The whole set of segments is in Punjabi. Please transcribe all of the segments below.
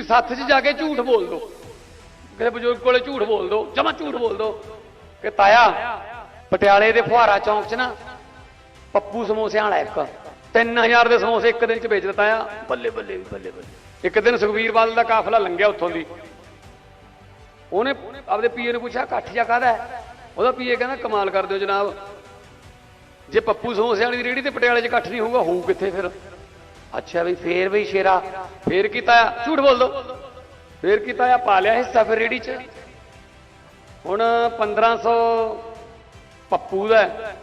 ਤੁਸੀਂ ਸੱਥ 'ਚ ਜਾ ਕੇ ਝੂਠ ਬੋਲ ਦੋ ਕਿਸੇ ਬਜ਼ੁਰਗ ਕੋਲੇ ਝੂਠ ਬੋਲ ਦੋ ਜਮਾ ਝੂਠ ਬੋਲ ਦੋ ਕਿ ਤਾਇਆ ਪਟਿਆਲੇ ਦੇ ਫੁਹਾਰਾ ਚੌਂਕ 'ਚ ਨਾ ਪੱਪੂ ਸਮੋਸਿਆਂ ਵਾਲਾ ਇੱਕ 3000 ਦੇ ਸਮੋਸੇ ਇੱਕ ਦਿਨ 'ਚ ਵੇਚ ਦਿੱਤਾ ਆ। ਬੱਲੇ ਬੱਲੇ ਬੱਲੇ ਬੱਲੇ। ਇੱਕ ਦਿਨ ਸੁਖਵੀਰ ਬਾਦਲ ਦਾ ਕਾਫਲਾ ਲੰਘਿਆ ਉੱਥੋਂ ਦੀ। ਉਹਨੇ ਆਪਦੇ ਪੀਏ ਨੂੰ ਪੁੱਛਿਆ ਇਕੱਠ ਜਾ ਕਾਹਦਾ ਹੈ? ਉਹਦਾ ਪੀਏ ਕਹਿੰਦਾ ਕਮਾਲ ਕਰ ਦਿਓ ਜਨਾਬ। ਜੇ ਪੱਪੂ ਸਮੋਸੇ ਵਾਲੀ ਦੀ ਰੇੜੀ ਤੇ ਪਟਿਆਲੇ 'ਚ ਇਕੱਠ ਨਹੀਂ ਹੋਊਗਾ ਹੋਊ ਕਿੱਥੇ ਫਿਰ? ਅੱਛਾ ਵੀ ਫੇਰ ਵੀ ਸ਼ੇਰਾ ਫੇਰ ਕੀਤਾ ਆ ਝੂਠ ਬੋਲ ਦੋ। ਫੇਰ ਕੀਤਾ ਆ ਪਾ ਲਿਆ ਹਿੱਸਾ ਫਿਰ ਰੇੜੀ 'ਚ। ਹੁਣ 1500 ਪੱਪੂ ਦਾ ਹੈ,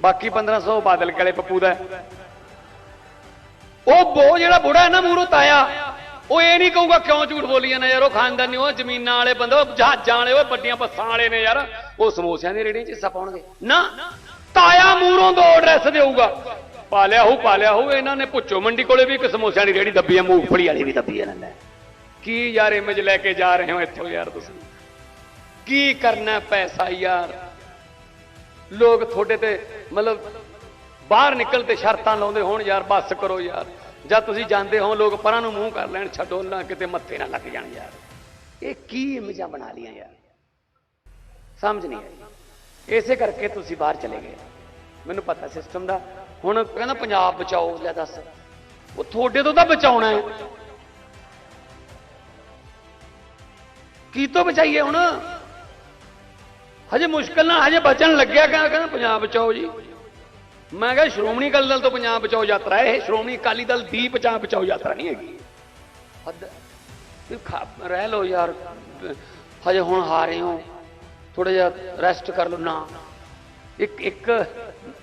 ਬਾਕੀ 1500 ਬਾਦਲ ਕੇ ਵਾਲੇ ਪੱਪੂ ਦਾ ਉਹ ਬੋ ਜਿਹੜਾ ਬੁੜਾ ਹੈ ਨਾ ਮੂਰੋਂ ਤਾਇਆ ਉਹ ਇਹ ਨਹੀਂ ਕਹੂਗਾ ਕਿਉਂ ਝੂਠ ਬੋਲੀ ਜਾਂਦਾ ਯਾਰ ਉਹ ਖਾਨਦਾਨੀ ਉਹ ਜ਼ਮੀਨਾਂ ਵਾਲੇ ਬੰਦੇ ਉਹ ਜਹਾਜ਼ਾਂ ਵਾਲੇ ਉਹ ਵੱਡੀਆਂ ਬੱਸਾਂ ਵਾਲੇ ਨੇ ਯਾਰ। ਉਹ ਸਮੋਸਿਆਂ ਦੀ ਰੇੜੀ 'ਚ ਹਿੱਸਾ ਪਾਉਣਗੇ। ਨਾ ਤਾਇਆ ਮੂਰੋਂ ਦੋ ਐਡਰੈਸ ਦੇਊਗਾ। ਪਾਲਿਆ ਹੋ ਪਾਲਿਆ ਹੋ ਇਹਨਾਂ ਨੇ ਪੁੱਛੋ ਮੰਡੀ ਕੋਲੇ ਵੀ ਇੱਕ ਸਮੋਸਿਆਂ ਦੀ ਰੇੜੀ ਦੱਬੀ ਹੈ ਮੂੰਗਫਲੀ ਵਾਲੀ ਵੀ ਦੱਬੀ ਹੈ ਇਹਨਾਂ ਨੇ। ਕੀ ਯਾਰ ਇਮੇਜ ਲੈ ਕੇ ਜਾ ਰਹੇ ਹੋ ਇੱਥੋਂ ਯਾਰ ਤੁਸੀਂ? ਕੀ ਕਰਨਾ ਪੈਸਾ ਯਾਰ? ਲੋਕ ਤੁਹਾਡੇ ਤੇ ਮਤਲਬ ਬਾਹਰ ਨਿਕਲ ਤੇ ਸ਼ਰਤਾਂ ਲਾਉਂਦੇ ਹੋਣ ਯਾਰ, ਬੱਸ ਕਰੋ ਯਾਰ। ਜਾਂ ਤੁਸੀਂ ਜਾਂਦੇ ਹੋ, ਲੋਕ ਪਰਾਂ ਨੂੰ ਮੂੰਹ ਕਰ ਲੈਣ, ਛੱਡੋ ਨਾ ਕਿਤੇ ਮੱਥੇ ਨਾ ਲੱਗ ਜਾਣ ਯਾਰ। ਇਹ ਕੀ ਇਮੇਜਾਂ ਬਣਾ ਲੀਆਂ ਯਾਰ? ਸਮਝ ਨਹੀਂ ਆਈ। ਇਸੇ ਕਰਕੇ ਤੁਸੀਂ ਬਾਹਰ ਚਲੇ ਗਏ। ਮੈਨੂੰ ਪਤਾ ਸਿਸਟਮ ਦਾ ਹੁਣ ਕਹਿੰਦਾ ਪੰਜਾਬ ਬਚਾਓ, ਲੈ ਦੱਸ। ਉਹ ਤੁਹਾਡੇ ਤੋਂ ਤਾਂ ਬਚਾਉਣਾ ਹੈ। ਕੀ ਤੋਂ ਬਚਾਈਏ ਹੁਣ? ਹਜੇ ਮੁਸ਼ਕਲ ਨਾਲ ਹਜੇ ਬਚਣ ਲੱਗਿਆ ਕਹਿੰਦਾ ਕਹਿੰਦਾ ਪੰਜਾਬ ਬਚਾਓ ਜੀ। ਮੈਂ ਕਿਹਾ ਸ਼੍ਰੋਮਣੀ ਅਕਾਲੀ ਦਲ ਤੋਂ ਪੰਜਾਬ ਬਚਾਓ ਯਾਤਰਾ ਇਹ ਸ਼੍ਰੋਮਣੀ ਅਕਾਲੀ ਦਲ ਦੀ ਪੰਜਾਬ ਬਚਾਓ ਯਾਤਰਾ ਨਹੀਂ ਹੈਗੀ। ਹੱਦ ਰਹਿ ਲਓ ਯਾਰ, ਹਜੇ ਹੁਣ ਹਾਰੇ ਹੋ। ਥੋੜਾ ਜਿਹਾ ਰੈਸਟ ਕਰ ਲਓ ਨਾ। ਇੱਕ ਇੱਕ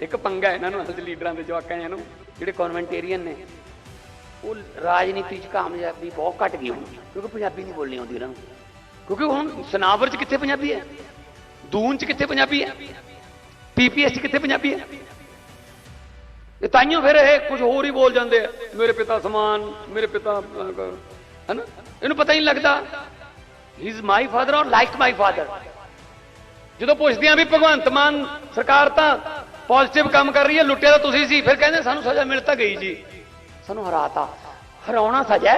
ਇੱਕ ਪੰਗਾ ਇਹਨਾਂ ਨੂੰ, ਅਸਲ ਲੀਡਰਾਂ ਦੇ ਜਵਾਕਾਂ ਜਿਹਨਾਂ ਨੂੰ, ਜਿਹੜੇ ਕਨਵੈਂਟੇਰੀਅਨ ਨੇ। ਉਹ ਰਾਜਨੀਤੀ 'ਚ ਕਾਮਯਾਬੀ ਬਹੁਤ ਘਟ ਗਈ ਹੁਣ, ਕਿਉਂਕਿ ਪੰਜਾਬੀ ਨਹੀਂ ਬੋਲਣੀ ਆਉਂਦੀ ਉਹਨਾਂ ਨੂੰ। ਕਿਉਂਕਿ ਹੁਣ ਸਨਾਵਰ 'ਚ ਕਿੱਥੇ ਪੰਜਾਬੀ ਹੈ? ਦੂਨ 'ਚ ਕਿੱਥੇ ਪੰਜਾਬੀ ਹੈ? ਪੀਪੀਐਸ 'ਚ ਕਿੱਥੇ ਪੰਜਾਬੀ ਹੈ? ਇਹ ਤਾਈਓ ਫਿਰ ਇਹ ਕੁਝ ਹੋਰ ਹੀ ਬੋਲ ਜਾਂਦੇ ਆ ਮੇਰੇ ਪਿਤਾ ਸਮਾਨ, ਮੇਰੇ ਪਿਤਾ ਹਨਾ? ਇਹਨੂੰ ਪਤਾ ਹੀ ਨਹੀਂ ਲੱਗਦਾ। ਹੀ ਇਜ਼ ਮਾਈ ਫਾਦਰ ਔਰ ਲਾਈਕ ਮਾਈ ਫਾਦਰ ਜਦੋਂ ਪੁੱਛਦੇ ਆ ਵੀ ਭਗਵੰਤ ਮਾਨ ਸਰਕਾਰ ਤਾਂ ਪੋਜ਼ਿਟਿਵ ਕੰਮ ਕਰ ਰਹੀ ਹੈ, ਲੁੱਟਿਆ ਤਾਂ ਤੁਸੀਂ ਸੀ, ਫਿਰ ਕਹਿੰਦੇ ਸਾਨੂੰ ਸਜ਼ਾ ਮਿਲ ਤਾਂ ਗਈ ਜੀ। ਸਾਨੂੰ ਹਰਾਤਾ। ਹਰਾਉਣਾ ਸਜ਼ਾ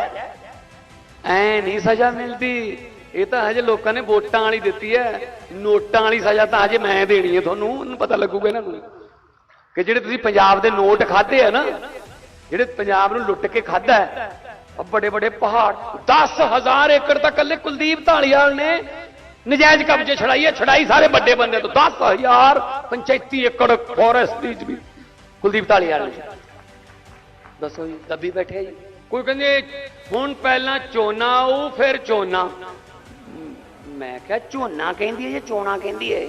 ਐ ਨਹੀਂ ਸਜ਼ਾ ਮਿਲਦੀ। ਇਹ ਤਾਂ ਹਜੇ ਲੋਕਾਂ ਨੇ ਵੋਟਾਂ ਵਾਲੀ ਦਿੱਤੀ ਹੈ। ਨੋਟਾਂ ਵਾਲੀ ਸਜ਼ਾ ਤਾਂ ਹਜੇ ਮੈਂ ਦੇਣੀ ਹੈ ਤੁਹਾਨੂੰ, ਉਹਨੂੰ ਪਤਾ ਲੱਗੂਗਾ ਇਹਨਾਂ ਨੂੰ। ਕਿ ਜਿਹੜੇ ਤੁਸੀਂ ਪੰਜਾਬ ਦੇ ਨੋਟ ਖਾਦੇ ਆ ਨਾ, ਜਿਹੜੇ ਪੰਜਾਬ ਨੂੰ ਲੁੱਟ ਕੇ ਖਾਦਾ ਹੈ ਵੱਡੇ ਵੱਡੇ ਪਹਾੜ 10000 ਏਕੜ ਤਾਂ ਕੱਲੇ ਕੁਲਦੀਪ ਢਾਲੀਵਾਲ ਨੇ ਨਜਾਇਜ਼ ਕਬਜ਼ੇ ਛੜਾਈ ਹੈ ਛੜਾਈ ਸਾਰੇ ਵੱਡੇ ਬੰਦੇ ਤੋਂ। 10000 ਪੰਚਾਇਤੀ ਏਕੜ ਫੋਰੈਸਟ ਦੀ ਜ਼ਮੀਨ ਕੁਲਦੀਪ ਢਾਲੀਵਾਲ ਨੇ। ਦੱਸੋ ਜੀ ਦੱਬੀ ਬੈਠੇ ਜੀ। ਕੋਈ ਕਹਿੰਦੇ ਹੁਣ ਪਹਿਲਾਂ ਝੋਨਾ ਆਊ ਫਿਰ ਝੋਨਾ ਮੈਂ ਕਿਹਾ ਝੋਨਾ ਕਹਿੰਦੀ ਹੈ ਜਾਂ ਚੋਣਾ ਕਹਿੰਦੀ ਹੈ?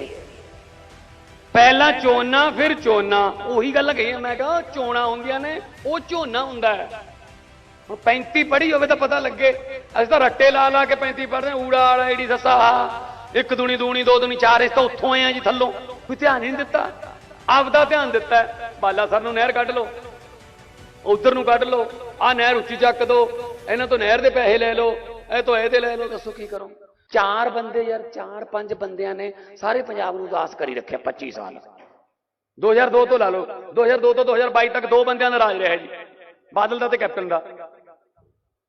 ਪਹਿਲਾਂ ਝੋਨਾ ਫਿਰ ਝੋਨਾ ਉਹੀ ਗੱਲ ਕਹੀ ਮੈਂ ਕਿਹਾ ਉਹ ਚੋਣਾ ਹੁੰਦੀਆਂ ਨੇ ਉਹ ਝੋਨਾ ਹੁੰਦਾ ਹੈ। ਹੁਣ 35 ਪੜ੍ਹੀ ਹੋਵੇ ਤਾਂ ਪਤਾ ਲੱਗੇ। ਅਸੀਂ ਤਾਂ ਰੱਟੇ ਲਾ ਲਾ ਕੇ 35 ਪੜ੍ਹਦੇ ਊੜਾ ਆੜਾ ਈੜੀ ਸੱਸਾ। ਇੱਕ ਦੁਨੀ ਦੂਣੀ, ਦੋ ਦੁਨੀ ਚਾਰ, ਇਸ ਤਾਂ ਉੱਥੋਂ ਆਏ ਆ ਜੀ ਥੱਲੋਂ। ਕੋਈ ਧਿਆਨ ਨਹੀਂ ਦਿੱਤਾ। ਆਪਦਾ ਧਿਆਨ ਦਿੱਤਾ ਬਾਲਾ ਸਰ ਨੂੰ ਨਹਿਰ ਕੱਢ ਲਓ। ਉਧਰ ਨੂੰ ਕੱਢ ਲਓ। ਆ ਨਹਿਰ ਉੱਚੀ ਚੱਕ ਦੋ। ਇਹਨਾਂ ਤੋਂ ਨਹਿਰ ਦੇ ਪੈਸੇ ਲੈ ਲਓ। ਇਹ ਤੋਂ ਇਹਦੇ ਲੈ ਲਓ। ਦੱਸੋ ਕੀ ਕਰੋ। ਚਾਰ ਬੰਦੇ ਯਾਰ, ਚਾਰ ਪੰਜ ਬੰਦਿਆਂ ਨੇ ਸਾਰੇ ਪੰਜਾਬ ਨੂੰ ਉਦਾਸ ਕਰੀ ਰੱਖਿਆ 25 ਸਾਲ। 2002 ਤੋਂ ਲਾ ਲਓ। 2002 ਤੋਂ 2022 ਤੱਕ ਦੋ ਬੰਦਿਆਂ ਦਾ ਰਾਜ ਰਿਹਾ ਜੀ। ਬਾਦਲ ਦਾ ਤੇ ਕੈਪਟਨ ਦਾ।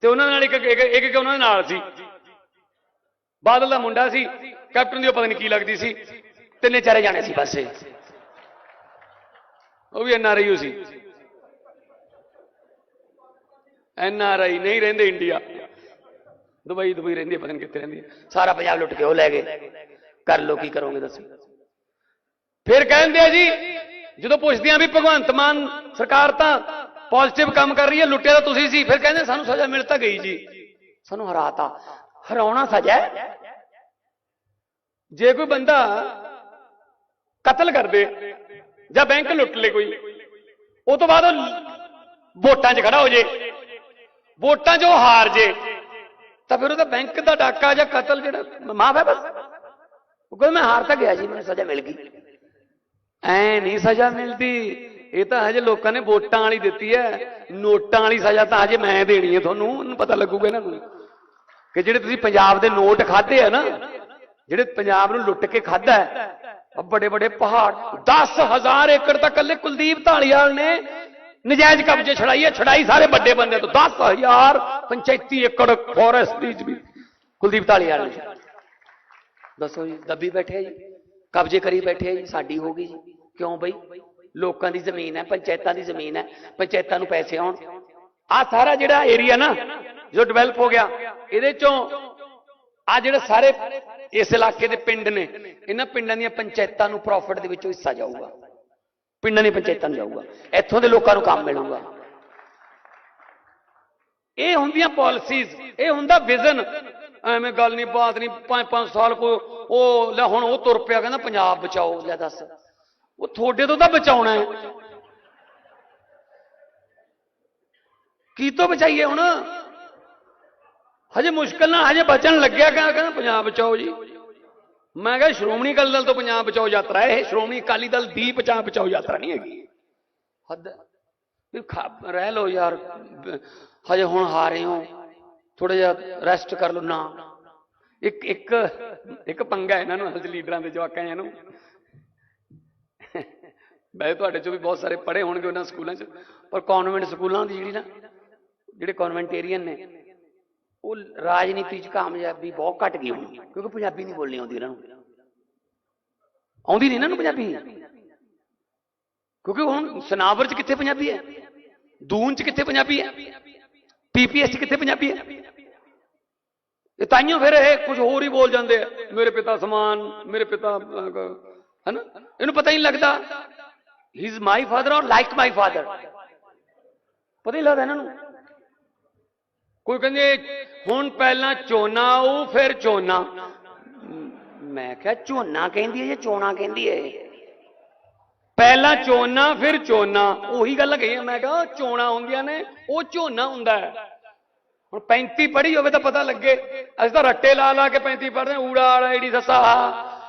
ਤੇ ਉਹਨਾਂ ਨਾਲ ਇੱਕ ਇੱਕ ਇੱਕ ਉਹਨਾਂ ਦੇ ਨਾਲ ਸੀ। ਬਾਦਲ ਦਾ ਮੁੰਡਾ ਸੀ, ਕੈਪਟਨ ਦੀ ਉਹ ਪਤਾ ਨਹੀਂ ਕੀ ਲੱਗਦੀ ਸੀ, ਤਿੰਨੇ ਚਾਰੇ ਜਾਣੇ ਸੀ ਬਸ। ਉਹ ਵੀ ਐਨਆਰਆਈ ਸੀ। ਐਨਆਰਆਈ ਨਹੀਂ ਰਹਿੰਦੇ ਇੰਡੀਆ। ਦੁਬਈ ਦੁਬਈ ਰਹਿੰਦੀ ਹੈ, ਪਤਾ ਨਹੀਂ ਕਿੱਥੇ ਰਹਿੰਦੀ ਸਾਰਾ ਪੰਜਾਬ ਲੁੱਟ ਕੇ ਉਹ ਲੈ ਗਏ। ਕਰ ਲੋ ਕੀ ਕਰੋਗੇ ਦੱਸੋ। ਫਿਰ ਕਹਿੰਦੇ ਆ ਜੀ, ਜਦੋਂ ਪੁੱਛਦੇ ਆ ਵੀ ਭਗਵੰਤ ਮਾਨ ਸਰਕਾਰ ਤਾਂ ਪੋਜ਼ਿਟਿਵ ਕੰਮ ਕਰ ਰਹੀ ਹੈ ਲੁੱਟਿਆ ਤਾਂ ਤੁਸੀਂ ਸੀ ਫਿਰ ਕਹਿੰਦੇ ਸਾਨੂੰ ਸਜ਼ਾ ਮਿਲ ਤਾਂ ਗਈ ਜੀ। ਸਾਨੂੰ ਹਰਾਤਾ। ਹਰਾਉਣਾ ਸਜ਼ਾ ਹੈ। ਜੇ ਕੋਈ ਬੰਦਾ ਕਤਲ ਕਰ ਦੇ ਜਾਂ ਬੈਂਕ ਲੁੱਟ ਲੇ ਕੋਈ ਉਹ ਤੋਂ ਬਾਅਦ ਉਹ ਵੋਟਾਂ 'ਚ ਖੜਾ ਹੋ ਜੇ ਵੋਟਾਂ 'ਚ ਉਹ ਹਾਰ ਜੇ ਤਾਂ ਫਿਰ ਉਹਦਾ ਬੈਂਕ ਦਾ ਡਾਕਾ ਜਾਂ ਕਤਲ ਜਿਹੜਾ ਮਾਫ ਹੈ ਬਸ। ਉਹ ਕਹਿੰਦਾ ਮੈਂ ਹਾਰ ਤਾਂ ਗਿਆ ਜੀ ਮੈਨੂੰ ਸਜ਼ਾ ਮਿਲ ਗਈ। ਐ ਨਹੀਂ ਸਜ਼ਾ ਮਿਲਦੀ। ਇਹ ਤਾਂ ਹਜੇ ਲੋਕਾਂ ਨੇ ਵੋਟਾਂ ਵਾਲੀ ਦਿੱਤੀ ਹੈ। ਨੋਟਾਂ ਵਾਲੀ ਸਜ਼ਾ ਤਾਂ ਹਜੇ ਮੈਂ ਦੇਣੀ ਹੈ ਤੁਹਾਨੂੰ, ਉਹਨੂੰ ਪਤਾ ਲੱਗੂਗਾ ਇਹਨਾਂ ਨੂੰ। ਕਿ ਜਿਹੜੇ ਤੁਸੀਂ ਪੰਜਾਬ ਦੇ ਨੋਟ ਖਾਦੇ ਆ ਨਾ, ਜਿਹੜੇ ਪੰਜਾਬ ਨੂੰ ਲੁੱਟ ਕੇ ਖਾਦਾ ਹੈ ਵੱਡੇ ਵੱਡੇ ਪਹਾੜ 10000 ਏਕੜ ਤਾਂ ਕੱਲੇ ਕੁਲਦੀਪ ਢਾਲੀਵਾਲ ਨੇ ਨਜਾਇਜ਼ ਕਬਜ਼ੇ ਛੜਾਈਏ ਛੜਾਈ ਸਾਰੇ ਵੱਡੇ ਬੰਦੇ ਤੋਂ। 10000 ਪੰਚਾਇਤੀ ਏਕੜ ਫੋਰੈਸਟ ਦੀ ਜ਼ਮੀਨ ਕੁਲਦੀਪ ਢਾਲੀਵਾਲ ਨੇ। ਦੱਸੋ ਜੀ, ਦੱਬੀ ਬੈਠੇ ਜੀ? ਕਬਜ਼ੇ ਕਰੀ ਬੈਠੇ ਜੀ, ਸਾਡੀ ਹੋ ਗਈ ਜੀ। ਕਿਉਂ ਬਈ? ਲੋਕਾਂ ਦੀ ਜ਼ਮੀਨ ਹੈ, ਪੰਚਾਇਤਾਂ ਦੀ ਜ਼ਮੀਨ ਹੈ, ਪੰਚਾਇਤਾਂ ਨੂੰ ਪੈਸੇ ਆਉਣ। ਆ ਸਾਰਾ ਜਿਹੜਾ ਏਰੀਆ ਨਾ, ਜੋ ਡਿਵੈਲਪ ਹੋ ਗਿਆ, ਇਹਦੇ ਚੋਂ ਆ ਜਿਹੜੇ ਸਾਰੇ ਇਸ ਇਲਾਕੇ ਦੇ ਪਿੰਡ ਨੇ, ਇਹਨਾਂ ਪਿੰਡਾਂ ਦੀਆਂ ਪੰਚਾਇਤਾਂ ਨੂੰ ਪ੍ਰੋਫਿਟ ਦੇ ਵਿੱਚੋਂ ਹਿੱਸਾ ਜਾਊਗਾ। ਪਿੰਡਾਂ ਦੀਆਂ ਪੰਚਾਇਤਾਂ ਨੂੰ ਜਾਊਗਾ। ਇੱਥੋਂ ਦੇ ਲੋਕਾਂ ਨੂੰ ਕੰਮ ਮਿਲੂਗਾ। ਇਹ ਹੁੰਦੀਆਂ ਪਾਲਿਸੀਜ਼ ਇਹ ਹੁੰਦਾ ਵਿਜ਼ਨ ਐਵੇਂ ਗੱਲ ਨਹੀਂ ਬਾਤ ਨਹੀਂ ਪੰਜ ਪੰਜ ਸਾਲ ਕੋ ਉਹ ਲੈ ਹੁਣ ਉਹ ਤੁਰ ਪਿਆ, ਕਹਿੰਦਾ ਪੰਜਾਬ ਬਚਾਓ, ਲੈ ਦੱਸ। ਉਹ ਤੁਹਾਡੇ ਤੋਂ ਤਾਂ ਬਚਾਉਣਾ ਹੈ ਕੀ ਤੋਂ ਬਚਾਈਏ ਹੁਣ ਹਜੇ ਮੁਸ਼ਕਲ ਨਾਲ ਹਜੇ ਬਚਣ ਲੱਗਿਆ ਕਹਿੰਦਾ ਕਹਿੰਦਾ ਪੰਜਾਬ ਬਚਾਓ ਜੀ ਮੈਂ ਕਿਹਾ ਸ਼੍ਰੋਮਣੀ ਅਕਾਲੀ ਦਲ ਤੋਂ ਪੰਜਾਬ ਬਚਾਓ ਯਾਤਰਾ ਹੈ ਇਹ ਸ਼੍ਰੋਮਣੀ ਅਕਾਲੀ ਦਲ ਦੀ ਪੰਜਾਬ ਬਚਾਓ ਯਾਤਰਾ ਨਹੀਂ ਹੈਗੀ ਹੱਦ ਵੀ ਖਾ- ਰਹਿ ਲਓ ਯਾਰ ਬ- ਹਜੇ ਹੁਣ ਹਾਰੇ ਹੋ ਥੋੜਾ ਜਿਹਾ ਰੈਸਟ ਕਰ ਲਓ ਨਾ ਇੱਕ ਇੱਕ ਇੱਕ ਪੰਗਾ ਇਹਨਾਂ ਨੂੰ ਹਲਜ ਲੀਡਰਾਂ ਦੇ ਜਵਾਕਾਂ ਜਿਹਾਂ ਨੂੰ ਮੈਂ ਤੁਹਾਡੇ ਚੋਂ ਵੀ ਬਹੁਤ ਸਾਰੇ ਪੜ੍ਹੇ ਹੋਣਗੇ ਉਹਨਾਂ ਸਕੂਲਾਂ 'ਚ, ਪਰ ਕਨਵੈਂਟ ਸਕੂਲਾਂ ਦੀ ਜਿਹੜੀ ਨਾ, ਜਿਹੜੇ ਕਨਵੈਂਟੇਰੀਅਨ ਨੇ, ਉਹ ਰਾਜਨੀਤੀ 'ਚ ਕਾਮਯਾਬੀ ਬਹੁਤ ਘਟ ਗਈ ਹੋਣੀ, ਕਿਉਂਕਿ ਪੰਜਾਬੀ ਨਹੀਂ ਬੋਲਣੀ ਆਉਂਦੀ ਇਹਨਾਂ ਨੂੰ। ਆਉਂਦੀ ਨਹੀਂ ਇਹਨਾਂ ਨੂੰ ਪੰਜਾਬੀ? ਕਿਉਂਕਿ ਹੁਣ ਸਨਾਵਰ 'ਚ ਕਿੱਥੇ ਪੰਜਾਬੀ ਹੈ? ਦੂਨ 'ਚ ਕਿੱਥੇ ਪੰਜਾਬੀ ਹੈ? ਪੀਪੀਐਸ 'ਚ ਕਿੱਥੇ ਪੰਜਾਬੀ ਹੈ? ਇਹ ਤਾਈਓ ਫਿਰ ਇਹ ਕੁਝ ਹੋਰ ਹੀ ਬੋਲ ਜਾਂਦੇ ਆ, ਮੇਰੇ ਪਿਤਾ ਸਮਾਨ, ਮੇਰੇ ਪਿਤਾ ਹਨਾ? ਇਹਨੂੰ ਪਤਾ ਹੀ ਨਹੀਂ ਲੱਗਦਾ। ਹੀ ਇਜ਼ ਮਾਈ ਫਾਦਰ ਔਰ ਲਾਈਕ ਮਾਈ ਫਾਦਰ ਪਤਾ ਹੀ ਲੱਗਦਾ ਇਹਨਾਂ ਨੂੰ। ਕੋਈ ਕਹਿੰਦੇ ਹੁਣ ਪਹਿਲਾਂ ਝੋਨਾ ਉਹ ਫਿਰ ਝੋਨਾ ਮੈਂ ਕਿਹਾ ਝੋਨਾ ਕਹਿੰਦੀ ਹੈ ਜਾਂ ਚੋਣਾ ਕਹਿੰਦੀ ਹੈ? ਪਹਿਲਾਂ ਝੋਨਾ ਫਿਰ ਝੋਨਾ ਉਹੀ ਗੱਲ ਕਹੀ ਮੈਂ ਕਿਹਾ ਉਹ ਚੋਣਾ ਹੁੰਦੀਆਂ ਨੇ ਉਹ ਝੋਨਾ ਹੁੰਦਾ ਹੈ। ਹੁਣ 35 ਪੜ੍ਹੀ ਹੋਵੇ ਤਾਂ ਪਤਾ ਲੱਗੇ। ਅਸੀਂ ਤਾਂ ਰੱਟੇ ਲਾ ਲਾ ਕੇ 35 ਪੜ੍ਹਦੇ ਹਾਂ, ਊੜਾ ਆੜਾ ਈੜੀ ਸੱਸਾ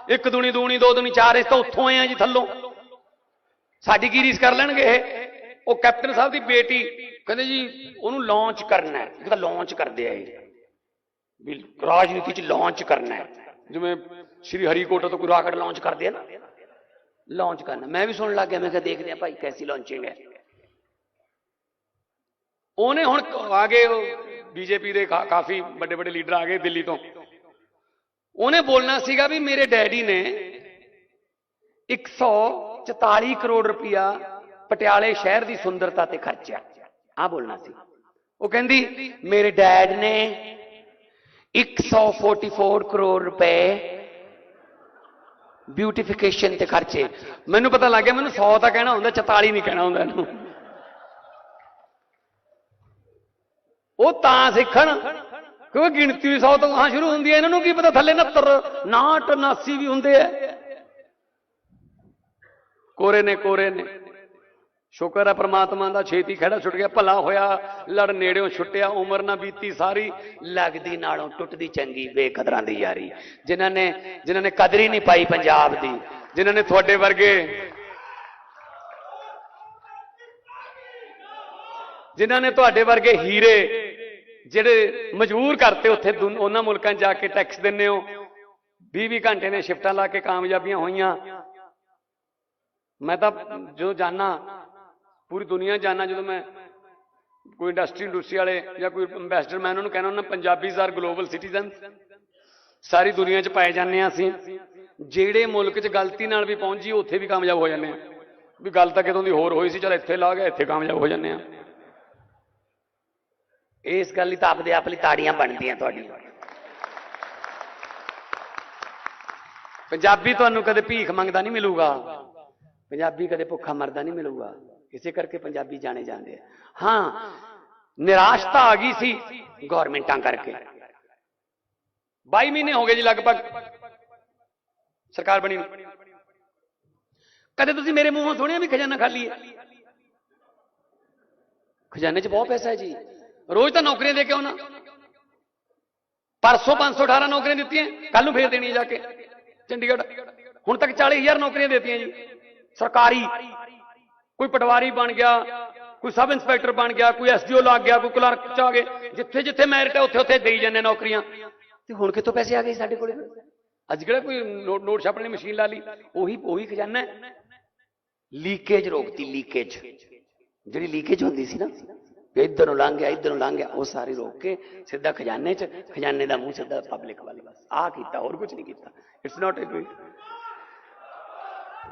ਇੱਕ ਦੂਣੀ ਦੂਣੀ ਦੋ ਦੂਣੀ ਚਾਰ ਇਸ ਤਾਂ ਉੱਥੋਂ ਆਏ ਆ ਜੀ ਥੱਲੋਂ। ਸਾਡੀ ਕੀ ਰੀਸ ਕਰ ਲੈਣਗੇ ਇਹ? ਉਹ ਕੈਪਟਨ ਸਾਹਿਬ ਦੀ ਬੇਟੀ ਕਹਿੰਦੇ ਜੀ, ਉਹਨੂੰ ਲਾਂਚ ਕਰਨਾ ਹੈ। ਇੱਕ ਤਾਂ ਲਾਂਚ ਕਰਦੇ ਆ ਇਹ। ਵੀ ਰਾਜਨੀਤੀ ਚ ਲਾਂਚ ਕਰਨਾ ਹੈ। ਜਿਵੇਂ ਸ਼੍ਰੀ ਹਰੀਕੋਟਾ ਤੋਂ ਕੋਈ ਰਾਕਟ ਲਾਂਚ ਕਰਦੇ ਆ ਨਾ। ਲਾਂਚ ਕਰਨਾ। ਮੈਂ ਵੀ ਸੁਣਨ ਲੱਗ ਗਿਆ, ਮੈਂ ਕਿਹਾ ਦੇਖਦੇ ਆ ਭਾਈ ਕੈਸੀ ਲਾਂਚਿੰਗ ਹੈ। ਉਹਨੇ ਹੁਣ ਆ ਗਏ ਬੀਜੇਪੀ ਦੇ ਕਾਫੀ ਵੱਡੇ ਵੱਡੇ ਲੀਡਰ ਆ ਗਏ ਦਿੱਲੀ ਤੋਂ। ਉਹਨੇ ਬੋਲਣਾ ਸੀਗਾ ਵੀ ਮੇਰੇ ਡੈਡੀ ਨੇ 144 ਕਰੋੜ ਰੁਪਇਆ ਪਟਿਆਲੇ ਸ਼ਹਿਰ ਦੀ ਸੁੰਦਰਤਾ ਤੇ ਖਰਚਿਆ ਆ। ਬੋਲਣਾ ਸੀ। ਉਹ ਕਹਿੰਦੀ, ਮੇਰੇ ਡੈਡ ਨੇ 144 ਕਰੋੜ ਰੁਪਏ ਬਿਊਟੀਫਿਕੇਸ਼ਨ ਤੇ ਖਰਚੇ। ਮੈਨੂੰ ਪਤਾ ਲੱਗ ਗਿਆ, ਮੈਨੂੰ 100 ਤਾਂ ਕਹਿਣਾ ਹੁੰਦਾ 44 ਨਹੀਂ ਕਹਿਣਾ ਹੁੰਦਾ ਇਹਨੂੰ। ਉਹ ਤਾਂ ਸਿੱਖਣ, ਕਿਉਂਕਿ ਗਿਣਤੀ 100 ਤੋਂ ਹਾਂ ਸ਼ੁਰੂ ਹੁੰਦੀ ਹੈ, ਇਹਨਾਂ ਨੂੰ ਕੀ ਪਤਾ, ਥੱਲੇ 69 69 79 ਵੀ ਹੁੰਦੇ ਆ। ਕੋਰੇ ਨੇ ਕੋਰੇ ਨੇ। ਸ਼ੁਕਰ ਹੈ ਪ੍ਰਮਾਤਮਾ ਦਾ, ਛੇਤੀ ਖੜਾ ਛੁੱਟ ਗਿਆ, ਭਲਾ ਹੋਇਆ। ਲੜ ਨੇੜਿਓਂ ਛੁੱਟਿਆ, ਉਮਰ ਨਾ ਬੀਤੀ ਸਾਰੀ। ਲੱਗਦੀ ਨਾਲੋਂ ਟੁੱਟਦੀ ਚੰਗੀ, ਬੇਕਦਰਾਂ ਦੀ ਯਾਰੀ। ਜਿਨ੍ਹਾਂ ਨੇ ਜਿਨ੍ਹਾਂ ਨੇ ਕਦਰ ਹੀ ਨਹੀਂ ਪਾਈ ਪੰਜਾਬ ਦੀ, ਜਿਨ੍ਹਾਂ ਨੇ ਤੁਹਾਡੇ ਵਰਗੇ, ਜਿਨ੍ਹਾਂ ਨੇ ਤੁਹਾਡੇ ਵਰਗੇ ਹੀਰੇ, ਜਿਹੜੇ ਮਜਬੂਰ ਕਰਤੇ ਉੱਥੇ ਉਹਨਾਂ ਮੁਲਕਾਂ ਜਾ ਕੇ ਟੈਕਸ ਦਿੰਨੇ ਹੋ। 20-20 ਘੰਟੇ ਨੇ ਸ਼ਿਫਟਾਂ ਲਾ ਕੇ ਕਾਮਯਾਬੀਆਂ ਹੋਈਆਂ। ਮੈਂ ਤਾਂ ਜਦੋਂ ਜਾਣਾ ਪੂਰੀ ਦੁਨੀਆ ਜਾਣਾ ਜਦੋਂ ਮੈਂ ਕੋਈ ਇੰਡਸਟਰੀ ਇੰਡਸਟਰੀ ਵਾਲੇ ਜਾਂ ਕੋਈ ਐਮਬੈਸਡਰ ਮੈਂ ਉਹਨਾਂ ਨੂੰ ਕਹਿਣਾ, ਉਹਨਾਂ ਪੰਜਾਬੀਜ਼ ਆਰ ਗਲੋਬਲ ਸਿਟੀਜ਼ਨ ਸਾਰੀ ਦੁਨੀਆ 'ਚ ਪਾਏ ਜਾਂਦੇ ਆ ਅਸੀਂ। ਜਿਹੜੇ ਮੁਲਕ 'ਚ ਗਲਤੀ ਨਾਲ ਵੀ ਪਹੁੰਚੀ ਉੱਥੇ ਵੀ ਕਾਮਯਾਬ ਹੋ ਜਾਂਦੇ ਆ ਵੀ ਗੱਲ ਤਾਂ ਕਿਤੋਂ ਦੀ ਹੋਰ ਹੋਈ ਸੀ, ਚਲ ਇੱਥੇ ਲਾ ਗਿਆ ਇੱਥੇ ਕਾਮਯਾਬ ਹੋ ਜਾਂਦੇ ਆ ਇਸ ਗੱਲ ਲਈ ਤਾਂ ਆਪਦੇ ਆਪ ਲਈ ਤਾੜੀਆਂ ਬਣਦੀਆਂ ਤੁਹਾਡੀਆਂ। ਪੰਜਾਬੀ ਤੁਹਾਨੂੰ ਕਦੇ ਭੀਖ ਮੰਗਦਾ ਨਹੀਂ ਮਿਲੂਗਾ। ਪੰਜਾਬੀ ਕਦੇ ਭੁੱਖਾ ਮਰਦਾ ਨਹੀਂ ਮਿਲੂਗਾ ਇਸੇ ਕਰਕੇ ਪੰਜਾਬੀ ਜਾਣੇ ਜਾਂਦੇ ਆ ਹਾਂ ਨਿਰਾਸ਼ਤਾ ਆ ਗਈ ਸੀ ਗਵਰਨਮੈਂਟਾਂ ਕਰਕੇ 22 ਮਹੀਨੇ ਹੋ ਗਏ ਜੀ ਲਗਭਗ ਸਰਕਾਰ ਬਣੀ ਨੂੰ ਕਦੇ ਤੁਸੀਂ ਮੇਰੇ ਮੂੰਹੋਂ ਸੁਣਿਆ ਵੀ ਖਜ਼ਾਨਾ ਖਾਲੀ ਹੈ ਖਜ਼ਾਨੇ 'ਚ ਬਹੁਤ ਪੈਸਾ ਹੈ ਜੀ ਰੋਜ਼ ਤਾਂ ਨੌਕਰੀਆਂ ਦੇ ਕੇ ਆਉਣਾ ਪਰਸੋਂ 518 ਨੌਕਰੀਆਂ ਦਿੱਤੀਆਂ ਕੱਲ ਨੂੰ ਫੇਰ ਦੇਣੀਆਂ ਜਾ ਕੇ ਚੰਡੀਗੜ੍ਹ ਹੁਣ ਤੱਕ 40000 ਨੌਕਰੀਆਂ ਦਿੱਤੀਆਂ ਜੀ ਸਰਕਾਰੀ ਕੋਈ ਪਟਵਾਰੀ ਬਣ ਗਿਆ ਕੋਈ ਸਬ ਇੰਸਪੈਕਟਰ ਬਣ ਗਿਆ ਕੋਈ ਐਸਡੀਓ ਲੱਗ ਗਿਆ ਕੋਈ ਕਲਰਕ ਚ ਆ ਗਏ ਜਿੱਥੇ ਜਿੱਥੇ ਮੈਰਿਟ ਹੈ ਉੱਥੇ ਉੱਥੇ ਦੇਈ ਜਾਂਦੇ ਨੌਕਰੀਆਂ। ਤੇ ਹੁਣ ਕਿੱਥੋਂ ਪੈਸੇ ਆ ਗਏ ਸਾਡੇ ਕੋਲੇ? ਅੱਜ ਕਿਹੜਾ ਕੋਈ ਨੋਟ ਛਾਪਣ ਦੀ ਮਸ਼ੀਨ ਲਾ ਲਈ? ਉਹੀ ਉਹੀ ਖਜ਼ਾਨਾ ਲੀਕੇਜ ਰੋਕਤੀ ਲੀਕੇਜ। ਜਿਹੜੀ ਲੀਕੇਜ ਹੁੰਦੀ ਸੀ ਨਾ ਇੱਧਰ ਨੂੰ ਲੰਘ ਗਿਆ ਇੱਧਰ ਨੂੰ ਲੰਘ ਗਿਆ ਉਹ ਸਾਰੀ ਰੋਕ ਕੇ ਸਿੱਧਾ ਖਜ਼ਾਨੇ 'ਚ ਖਜ਼ਾਨੇ ਦਾ ਮੂੰਹ ਸਿੱਧਾ ਪਬਲਿਕ ਵੱਲ ਬਸ। ਆਹ ਕੀਤਾ ਹੋਰ ਕੁਝ ਨਹੀਂ ਕੀਤਾ। ਇਟਸ ਨਾਟ ਅ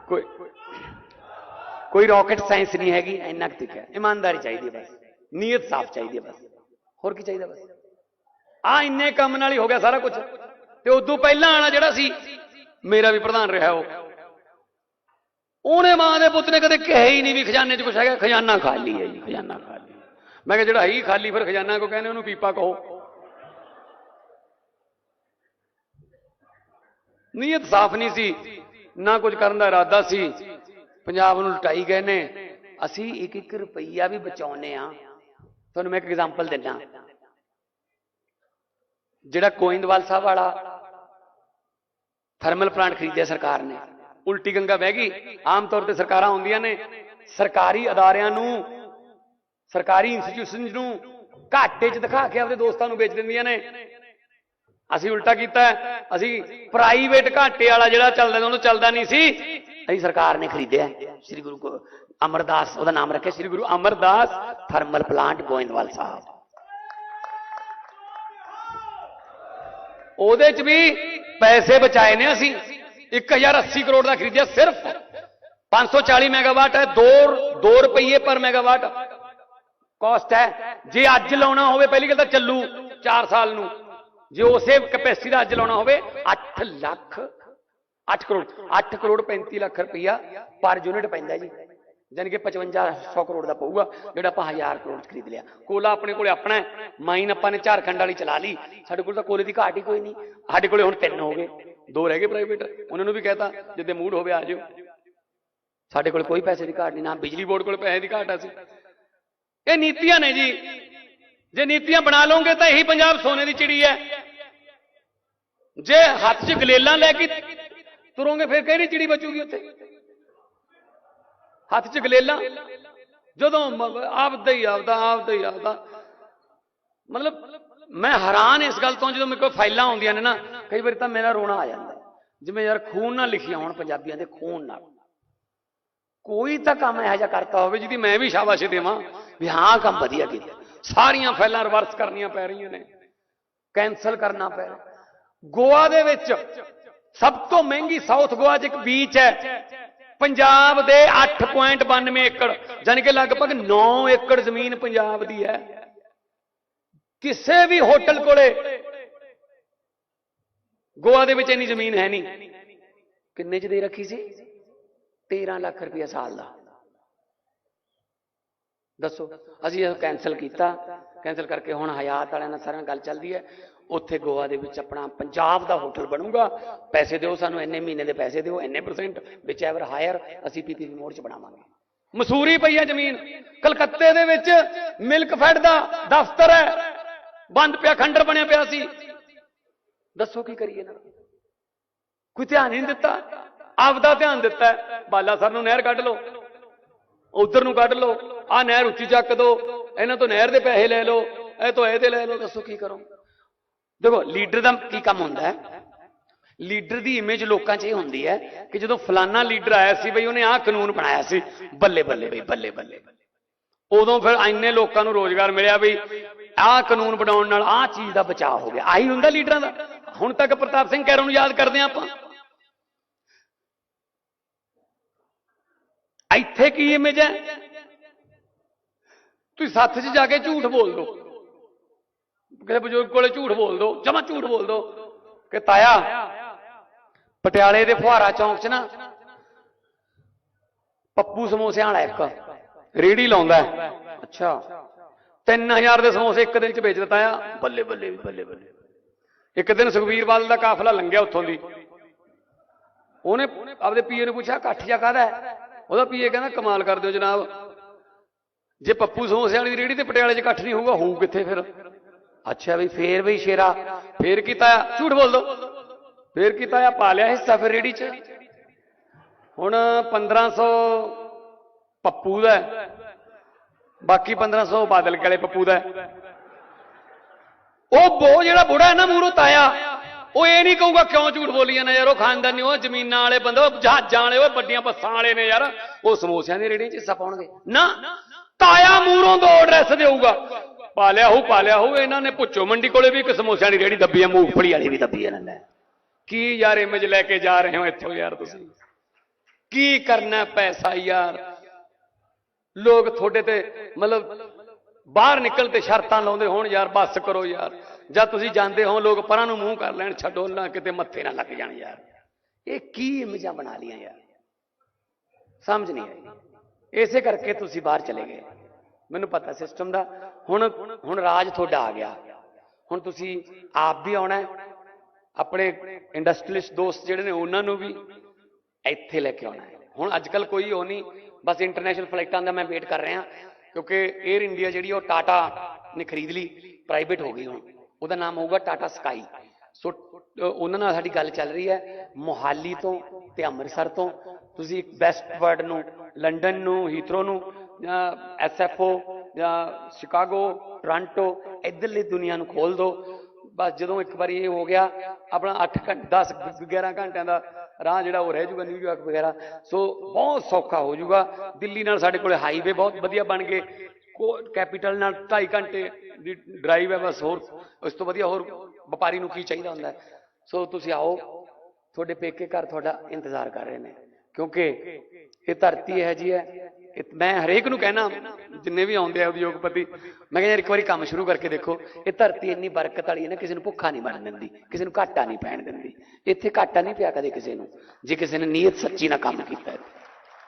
ਕੋਈ ਕੋਈ ਰਾਕਟ ਸਾਇੰਸ ਨਹੀਂ ਹੈਗੀ ਇੰਨਾ ਕੁ ਤਿੱਖਾ ਹੈ ਇਮਾਨਦਾਰੀ ਚਾਹੀਦੀ ਹੈ ਬਸ ਨੀਅਤ ਸਾਫ਼ ਚਾਹੀਦੀ ਹੈ ਬਸ ਹੋਰ ਕੀ ਚਾਹੀਦਾ ਬਸ ਆ ਇੰਨੇ ਕੰਮ ਨਾਲ ਹੀ ਹੋ ਗਿਆ ਸਾਰਾ ਕੁਝ ਤੇ ਉਦੋਂ ਪਹਿਲਾਂ ਵਾਲਾ ਜਿਹੜਾ ਸੀ ਮੇਰਾ ਵੀ ਪ੍ਰਧਾਨ ਰਿਹਾ ਉਹ ਉਹਨੇ ਮਾਂ ਦੇ ਪੁੱਤ ਨੇ ਕਦੇ ਕਿਹਾ ਹੀ ਨਹੀਂ ਵੀ ਖਜ਼ਾਨੇ 'ਚ ਕੁਛ ਹੈਗਾ ਖਜ਼ਾਨਾ ਖਾਲੀ ਹੈ ਜੀ ਖਜ਼ਾਨਾ ਖਾਲੀ ਹੈ। ਮੈਂ ਕਿਹਾ ਜਿਹੜਾ ਹੈ ਹੀ ਖਾਲੀ ਫਿਰ ਖਜ਼ਾਨਾ ਕੋ ਕਹਿੰਦੇ ਉਹਨੂੰ ਪੀਪਾ ਕਹੋ ਨੀਅਤ ਸਾਫ਼ ਨਹੀਂ ਸੀ ਨਾ ਕੁਝ ਕਰਨ ਦਾ ਇਰਾਦਾ ਸੀ। ਪੰਜਾਬ ਨੂੰ ਲੁਟਾਈ ਗਏ ਨੇ। ਅਸੀਂ ਇੱਕ ਇੱਕ ਰੁਪਈਆ ਵੀ ਬਚਾਉਨੇ ਆ ਤੁਹਾਨੂੰ ਮੈਂ ਇੱਕ ਐਗਜ਼ਾਮਪਲ ਦਿੰਦਾ। ਜਿਹੜਾ ਕੋਇੰਦਵਾਲ ਸਾਹਿਬ ਵਾਲਾ ਥਰਮਲ ਪਲਾਂਟ ਖਰੀਦਿਆ ਸਰਕਾਰ ਨੇ। ਉਲਟੀ ਗੰਗਾ ਵਹਿ ਗਈ। ਆਮ ਤੌਰ ਤੇ ਸਰਕਾਰਾਂ ਹੁੰਦੀਆਂ ਨੇ। ਸਰਕਾਰੀ ਅਦਾਰਿਆਂ ਨੂੰ, ਸਰਕਾਰੀ ਇੰਸਟੀਟਿਊਸ਼ਨਸ ਨੂੰ ਘਾਟੇ 'ਚ ਦਿਖਾ ਕੇ ਆਪਣੇ ਦੋਸਤਾਂ ਨੂੰ ਵੇਚ ਦਿੰਦੀਆਂ ਨੇ। ਅਸੀਂ ਉਲਟਾ ਕੀਤਾ ਅਸੀਂ ਪ੍ਰਾਈਵੇਟ ਘਾਟੇ ਵਾਲਾ ਜਿਹੜਾ ਚੱਲਦਾ ਉਹਨੂੰ ਚੱਲਦਾ ਨਹੀਂ ਸੀ। ਅਸੀਂ ਸਰਕਾਰ ਨੇ ਖਰੀਦਿਆ ਸ੍ਰੀ ਗੁਰੂ ਅਮਰਦਾਸ, ਉਹਦਾ ਨਾਮ ਰੱਖਿਆ ਸ੍ਰੀ ਗੁਰੂ ਅਮਰਦਾਸ ਥਰਮਲ ਪਲਾਂਟ ਗੋਇੰਦਵਾਲ ਸਾਹਿਬ। ਉਹਦੇ 'ਚ ਵੀ ਪੈਸੇ ਬਚਾਏ ਨੇ ਅਸੀਂ। 1080 ਕਰੋੜ ਦਾ ਖਰੀਦਿਆ ਸਿਰਫ। 540 ਮੈਗਾਵਾਟ ਹੈ। 2 2 ਰੁਪਏ ਪਰ ਮੈਗਾਵਾਟ ਕਾਸਟ ਹੈ। ਜੇ ਅੱਜ ਲਾਉਣਾ ਹੋਵੇ, ਪਹਿਲੀ ਗੱਲ ਤਾਂ ਚੱਲੂ। 4 ਸਾਲ ਨੂੰ। ਜੇ ਉਸੇ ਕੈਪੈਸਿਟੀ ਦਾ ਅੱਜ ਲਾਉਣਾ ਹੋਵੇ 8 ਲੱਖ 8 ਕਰੋੜ 8 ਕਰੋੜ 35 ਲੱਖ ਰੁਪਈਆ ਪਰ ਯੂਨਿਟ ਪੈਂਦਾ ਜੀ। ਜਾਣੀ ਕਿ 5500 ਕਰੋੜ ਦਾ ਪਊਗਾ, ਜਿਹੜਾ ਆਪਾਂ 1000 ਕਰੋੜ ਖਰੀਦ ਲਿਆ। ਕੋਲਾ ਆਪਣੇ ਕੋਲੇ ਆਪਣਾ ਮਾਈਨ ਆਪਾਂ ਨੇ ਝਾਰਖੰਡ ਵਾਲੀ ਚਲਾ ਲਈ। ਸਾਡੇ ਕੋਲ ਤਾਂ ਕੋਲੇ ਦੀ ਘਾਟ ਹੀ ਕੋਈ ਨਹੀਂ। ਸਾਡੇ ਕੋਲੇ ਹੁਣ ਤਿੰਨ ਹੋ ਗਏ। ਦੋ ਰਹਿ ਗਏ ਪ੍ਰਾਈਵੇਟ ਉਹਨਾਂ ਨੂੰ ਵੀ ਕਹਤਾ, ਜਿੱਦੇ ਮੂਡ ਹੋਵੇ ਆ ਜਿਓ। ਸਾਡੇ ਕੋਲ ਕੋਈ ਪੈਸੇ ਦੀ ਘਾਟ ਨਹੀਂ, ਨਾ ਬਿਜਲੀ ਬੋਰਡ ਕੋਲ ਪੈਸੇ ਦੀ ਘਾਟ ਆ ਸੀ ਇਹ ਨੀਤੀਆਂ ਨੇ ਜੀ। ਜੇ ਨੀਤੀਆਂ ਬਣਾ ਲਓਗੇ ਤਾਂ ਇਹੀ ਪੰਜਾਬ ਸੋਨੇ ਦੀ ਚਿੜੀ ਹੈ। ਜੇ ਹੱਥ 'ਚ ਗਲੇਲਾਂ ਲੈ ਕੇ ਤੁਰੋਂਗੇ, ਫਿਰ ਕਿਹੜੀ ਚਿੜੀ ਬਚੂਗੀ ਉੱਥੇ? ਹੱਥ 'ਚ ਗਲੇਲਾਂ? ਜਦੋਂ ਮ- ਆਪਦਾ ਹੀ ਆਪਦਾ ਆਪਦਾ ਹੀ ਆਪਦਾ। ਮਤਲਬ ਮੈਂ ਹੈਰਾਨ ਇਸ ਗੱਲ ਤੋਂ ਜਦੋਂ ਮੇਰੇ ਕੋਲ ਫਾਈਲਾਂ ਆਉਂਦੀਆਂ ਨੇ ਨਾ, ਕਈ ਵਾਰੀ ਤਾਂ ਮੇਰਾ ਰੋਣਾ ਆ ਜਾਂਦਾ। ਜਿਵੇਂ ਯਾਰ ਖੂਨ ਨਾਲ ਲਿਖੀਆਂ ਹੋਣ ਪੰਜਾਬੀਆਂ ਦੇ, ਖੂਨ ਨਾਲ। ਕੋਈ ਤਾਂ ਕੰਮ ਇਹੋ ਜਿਹਾ ਕਰਤਾ ਹੋਵੇ ਜਿਹਦੀ ਮੈਂ ਵੀ ਸ਼ਾਬਾਸ਼ ਦੇਵਾਂ, ਵੀ ਹਾਂ, ਕੰਮ ਵਧੀਆ ਕੀਤਾ। ਸਾਰੀਆਂ ਫਾਈਲਾਂ ਰਿਵਰਸ ਕਰਨੀਆਂ ਪੈ ਰਹੀਆਂ ਨੇ। ਕੈਨਸਲ ਕਰਨਾ ਪੈ ਰਿਹਾ। ਗੋਆ ਦੇ ਵਿੱਚ ਸਭ ਤੋਂ ਮਹਿੰਗੀ ਸਾਊਥ ਗੋਆ 'ਚ ਇੱਕ ਬੀਚ ਹੈ। ਪੰਜਾਬ ਦੇ 8.92 ਏਕੜ ਯਾਨੀ ਕਿ ਲਗਭਗ 9 ਏਕੜ ਜ਼ਮੀਨ ਪੰਜਾਬ ਦੀ ਹੈ। ਕਿਸੇ ਵੀ ਹੋਟਲ ਕੋਲੇ ਗੋਆ ਦੇ ਵਿੱਚ ਇੰਨੀ ਜ਼ਮੀਨ ਹੈ ਨਹੀਂ। ਕਿੰਨੇ ਚ ਦੇ ਰੱਖੀ ਸੀ? 13 ਲੱਖ ਰੁਪਇਆ ਸਾਲ ਦਾ। ਦੱਸੋ, ਅਸੀਂ ਇਹ ਕੈਨਸਲ ਕੀਤਾ। ਕੈਨਸਲ ਕਰਕੇ ਹੁਣ ਹਯਾਤ ਵਾਲਿਆਂ ਨਾਲ ਸਾਰਿਆਂ ਨਾਲ ਗੱਲ ਚੱਲਦੀ ਹੈ। ਉੱਥੇ ਗੋਆ ਦੇ ਵਿੱਚ ਆਪਣਾ ਪੰਜਾਬ ਦਾ ਹੋਟਲ ਬਣੂਗਾ। ਪੈਸੇ ਦਿਓ ਸਾਨੂੰ, ਇੰਨੇ ਮਹੀਨੇ ਦੇ ਪੈਸੇ ਦਿਓ, ਇੰਨੇ ਪਰਸੈਂਟ ਵਿਚ ਐਵਰ ਹਾਇਰ ਅਸੀਂ ਪੀਪੀਪੀ ਮੋਡ ਚ ਬਣਾਵਾਂਗੇ। ਮਸੂਰੀ ਪਈ ਹੈ ਜ਼ਮੀਨ, ਕਲਕੱਤੇ ਦੇ ਵਿੱਚ ਮਿਲਕ ਫੈਡ ਦਾ ਦਫ਼ਤਰ ਹੈ। ਬੰਦ ਪਿਆ, ਖੰਡਰ ਬਣਿਆ ਪਿਆ ਸੀ। ਦੱਸੋ ਕੀ ਕਰੀਏ ਨਾ ਕੋਈ ਧਿਆਨ ਹੀ ਨਹੀਂ ਦਿੱਤਾ। ਆਪਦਾ ਧਿਆਨ ਦਿੱਤਾ ਹੈ। ਬਾਲਾ ਸਰ ਨੂੰ ਨਹਿਰ ਕੱਢ ਲਓ। ਉਧਰ ਨੂੰ ਕੱਢ ਲਓ। ਆ ਨਹਿਰ ਉੱਚੀ ਚੱਕ ਦੋ। ਇਹਨਾਂ ਤੋਂ ਨਹਿਰ ਦੇ ਪੈਸੇ ਲੈ ਲਓ, ਇਹ ਤੋਂ ਇਹਦੇ ਲੈ ਲਓ, ਦੱਸੋ ਕੀ ਕਰੋ? ਦੇਖੋ, ਲੀਡਰ ਦਾ ਕੀ ਕੰਮ ਹੁੰਦਾ ਹੈ? ਲੀਡਰ ਦੀ ਇਮੇਜ ਲੋਕਾਂ 'ਚ ਇਹ ਹੁੰਦੀ ਹੈ ਕਿ ਜਦੋਂ ਫਲਾਨਾ ਲੀਡਰ ਆਇਆ ਸੀ ਬਈ, ਉਹਨੇ ਆਹ ਕਾਨੂੰਨ ਬਣਾਇਆ ਸੀ, ਬੱਲੇ ਬੱਲੇ ਬਈ, ਬੱਲੇ ਬੱਲੇ। ਉਦੋਂ ਫਿਰ ਇੰਨੇ ਲੋਕਾਂ ਨੂੰ ਰੋਜ਼ਗਾਰ ਮਿਲਿਆ ਬਈ, ਆਹ ਕਾਨੂੰਨ ਬਣਾਉਣ ਨਾਲ ਆਹ ਚੀਜ਼ ਦਾ ਬਚਾਅ ਹੋ ਗਿਆ। ਆਹੀ ਹੁੰਦਾ ਲੀਡਰਾਂ ਦਾ। ਹੁਣ ਤੱਕ ਪ੍ਰਤਾਪ ਸਿੰਘ ਕੈਰੋਂ ਨੂੰ ਯਾਦ ਕਰਦੇ ਹਾਂ ਆਪਾਂ। ਇੱਥੇ ਕੀ ਇਮੇਜ ਹੈ? ਤੁਸੀਂ ਸੱਥ 'ਚ ਜਾ ਕੇ ਝੂਠ ਬੋਲ ਦੋ। ਕਿਸੇ ਬਜ਼ੁਰਗ ਕੋਲੇ ਝੂਠ ਬੋਲ ਦੋ, ਜਮਾ ਝੂਠ ਬੋਲ ਦੋ। ਕਿ ਤਾਇਆ, ਪਟਿਆਲੇ ਦੇ ਫੁਹਾਰਾ ਚੌਂਕ 'ਚ ਨਾ ਪੱਪੂ ਸਮੋਸਿਆਂ ਵਾਲਾ ਇੱਕ ਰੇੜੀ ਲਾਉਂਦਾ ਹੈ। ਅੱਛਾ। 3000 ਦੇ ਸਮੋਸੇ ਇੱਕ ਦਿਨ 'ਚ ਵੇਚ ਦਿੱਤਾ ਆ। ਬੱਲੇ ਬੱਲੇ ਬੱਲੇ ਬੱਲੇ। ਇੱਕ ਦਿਨ ਸੁਖਬੀਰ ਬਾਦਲ ਦਾ ਕਾਫਲਾ ਲੰਘਿਆ ਉੱਥੋਂ ਦੀ। ਉਹਨੇ ਆਪਦੇ ਪੀਏ ਨੂੰ ਪੁੱਛਿਆ ਇਕੱਠ ਜਾ ਕਾਹਦਾ ਉਹਦਾ ਪੀਏ ਕਹਿੰਦਾ, ਕਮਾਲ ਕਰ ਦਿਓ ਜਨਾਬ। ਜੇ ਪੱਪੂ ਸਮੋਸਿਆਂ ਵਾਲੀ ਰੇੜੀ ਤੇ ਪਟਿਆਲੇ 'ਚ ਇਕੱਠ ਨਹੀਂ ਹੋਊਗਾ ਹੋਊ ਕਿੱਥੇ ਫਿਰ? ਅੱਛਾ ਵੀ ਫੇਰ ਵੀ ਸ਼ੇਰਾ। ਫੇਰ ਕੀਤਾ ਆ ਝੂਠ ਬੋਲ ਦੋ। ਫੇਰ ਕੀਤਾ ਆ ਪਾ ਲਿਆ ਹਿੱਸਾ ਫਿਰ ਰੇੜੀ 'ਚ। ਹੁਣ 1500 ਪੱਪੂ ਦਾ ਹੈ, ਬਾਕੀ 1500 ਬਾਦਲ ਕਾਲੇ ਪੱਪੂ ਦਾ ਉਹ ਬੋ ਜਿਹੜਾ ਬੁੜਾ ਹੈ ਨਾ ਮੂਰੋ ਤਾਇਆ ਉਹ ਇਹ ਨਹੀਂ ਕਹੂਗਾ ਕਿਉਂ ਝੂਠ ਬੋਲੀ ਜਾਂਦਾ ਯਾਰ ਉਹ ਖਾਨਦਾਨੀ ਉਹ ਜ਼ਮੀਨਾਂ ਵਾਲੇ ਬੰਦੇ ਉਹ ਜਹਾਜ਼ਾਂ ਵਾਲੇ ਉਹ ਵੱਡੀਆਂ ਬੱਸਾਂ ਵਾਲੇ ਨੇ ਯਾਰ। ਉਹ ਸਮੋਸਿਆਂ ਦੀ ਰੇੜੀਆਂ 'ਚ ਹਿੱਸਾ ਪਾਉਣਗੇ। ਨਾ। ਤਾਇਆ ਮੂਰੋਂ ਦੋ ਐਡਰੈਸ ਦੇਊਗਾ। ਪਾਲਿਆ ਲਿਆ ਪਾਲਿਆ ਪਾ ਇਹਨਾਂ ਨੇ ਪੁੱਛੋ। ਮੰਡੀ ਕੋਲੇ ਵੀ ਇੱਕ ਸਮੋਸਿਆਂ ਦੀ ਰੇੜੀ ਦੱਬੀ ਹੈ ਮੂੰਗਫਲੀ ਵਾਲੀ ਵੀ ਦੱਬੀ ਇਹਨਾਂ ਨੇ। ਕੀ ਯਾਰ ਇਮੇਜ ਲੈ ਕੇ ਜਾ ਰਹੇ ਹੋ ਇੱਥੋਂ ਯਾਰ ਤੁਸੀਂ? ਕੀ ਕਰਨਾ ਪੈਸਾ ਯਾਰ? ਲੋਕ ਤੁਹਾਡੇ ਤੇ ਮਤਲਬ ਬਾਹਰ ਨਿਕਲ ਤੇ ਸ਼ਰਤਾਂ ਲਾਉਂਦੇ ਹੋਣ ਯਾਰ, ਬੱਸ ਕਰੋ ਯਾਰ। ਜਾਂ ਤੁਸੀਂ ਜਾਂਦੇ ਹੋ, ਲੋਕ ਪਰਾਂ ਨੂੰ ਮੂੰਹ ਕਰ ਲੈਣ, ਛੱਡੋ, ਨਾ ਕਿਤੇ ਮੱਥੇ ਨਾ ਲੱਗ ਜਾਣ ਯਾਰ। ਇਹ ਕੀ ਇਮੇਜਾਂ ਬਣਾ ਲੀਆਂ ਯਾਰ? ਸਮਝ ਨਹੀਂ ਆਈ। ਇਸੇ ਕਰਕੇ ਤੁਸੀਂ ਬਾਹਰ ਚਲੇ ਗਏ। ਮੈਨੂੰ ਪਤਾ ਸਿਸਟਮ ਦਾ। ਹੁਣ ਹੁਣ ਰਾਜ ਤੁਹਾਡਾ ਆ ਗਿਆ। ਹੁਣ ਤੁਸੀਂ ਆਪ ਵੀ ਆਉਣਾ ਆਪਣੇ ਇੰਡਸਟਰੀਲਿਸਟ ਦੋਸਤ ਜਿਹੜੇ ਨੇ, ਉਹਨਾਂ ਨੂੰ ਵੀ ਇੱਥੇ ਲੈ ਕੇ ਆਉਣਾ ਹੁਣ ਅੱਜ ਕੱਲ ਕੋਈ ਉਹ ਨਹੀਂ। ਬਸ ਇੰਟਰਨੈਸ਼ਨਲ ਫਲਾਈਟਾਂ ਦਾ ਮੈਂ ਵੇਟ ਕਰ ਰਿਹਾ। ਕਿਉਂਕਿ 에ਅਰ ਇੰਡੀਆ ਜਿਹੜੀ ਉਹ ਟਾਟਾ ਨੇ ਖਰੀਦ ਲਈ। ਪ੍ਰਾਈਵੇਟ ਹੋ ਗਈ ਹੁਣ। ਉਹਦਾ ਨਾਮ ਹੋਊਗਾ ਟਾਟਾ ਸਕਾਈ ਸੋ, ਉਹਨਾਂ ਨਾਲ ਸਾਡੀ ਗੱਲ ਚੱਲ ਰਹੀ ਹੈ। ਮੋਹਾਲੀ ਤੋਂ ਤੇ ਅੰਮ੍ਰਿਤਸਰ ਤੋਂ। ਤੁਸੀਂ ਬੈਸਟ ਵਰਡ ਨੂੰ ਲੰਡਨ ਨੂੰ ਹੀਥਰੋ ਨੂੰ, ਜਾਂ ਐਸਐਫਓ ਜਾਂ ਸ਼ਿਕਾਗੋ ਟੋਰਾਂਟੋ ਇਧਰਲੀ ਦੁਨੀਆ ਨੂੰ ਖੋਲ ਦਿਓ ਬਸ ਜਦੋਂ ਇੱਕ ਵਾਰੀ ਇਹ ਹੋ ਗਿਆ, ਆਪਣਾ 8 ਘੰਟੇ 10 11 ਘੰਟਿਆਂ ਦਾ ਰਾਹ ਜਿਹੜਾ ਉਹ ਰਹਿ ਜੂਗਾ ਨਿਊਯਾਰਕ ਵਗੈਰਾ। ਸੋ ਬਹੁਤ ਸੌਖਾ ਹੋ ਜਾਊਗਾ। ਦਿੱਲੀ ਨਾਲ ਸਾਡੇ ਕੋਲੇ ਹਾਈਵੇ ਬਹੁਤ ਵਧੀਆ ਬਣ ਗਏ। ਕੋ ਕੈਪੀਟਲ ਨਾਲ 2.5 ਘੰਟੇ ਦੀ ਡਰਾਈਵ ਹੈ, ਬਸ ਹੋਰ, ਉਸ ਤੋਂ ਵਧੀਆ ਹੋਰ ਵਪਾਰੀ ਨੂੰ ਕੀ ਚਾਹੀਦਾ ਹੁੰਦਾ। ਸੋ ਤੁਸੀਂ ਆਓ। ਤੁਹਾਡੇ ਪੇਕੇ ਘਰ ਤੁਹਾਡਾ ਇੰਤਜ਼ਾਰ ਕਰ ਰਹੇ ਨੇ। ਕਿਉਂਕਿ ਇਹ ਧਰਤੀ ਹੈ ਜੀ ਹੈ। ਮੈਂ ਹਰੇਕ ਨੂੰ ਕਹਿਣਾ, ਜਿੰਨੇ ਵੀ ਆਉਂਦੇ ਆ ਉਦਯੋਗਪਤੀ, ਮੈਂ ਕਹਿੰਦਾ ਯਾਰ ਇੱਕ ਵਾਰੀ ਕੰਮ ਸ਼ੁਰੂ ਕਰਕੇ ਦੇਖੋ, ਇਹ ਧਰਤੀ ਇੰਨੀ ਬਰਕਤ ਵਾਲੀ ਹੈ ਨਾ, ਕਿਸੇ ਨੂੰ ਭੁੱਖਾ ਨਹੀਂ ਮਰਨ ਦਿੰਦੀ, ਕਿਸੇ ਨੂੰ ਘਾਟਾ ਨਹੀਂ ਪੈਣ ਦਿੰਦੀ। ਇੱਥੇ ਘਾਟਾ ਨਹੀਂ ਪਿਆ ਕਦੇ ਕਿਸੇ ਨੂੰ, ਜੇ ਕਿਸੇ ਨੇ ਨੀਅਤ ਸੱਚੀ ਨਾਲ ਕੰਮ ਕੀਤਾ ਹੈ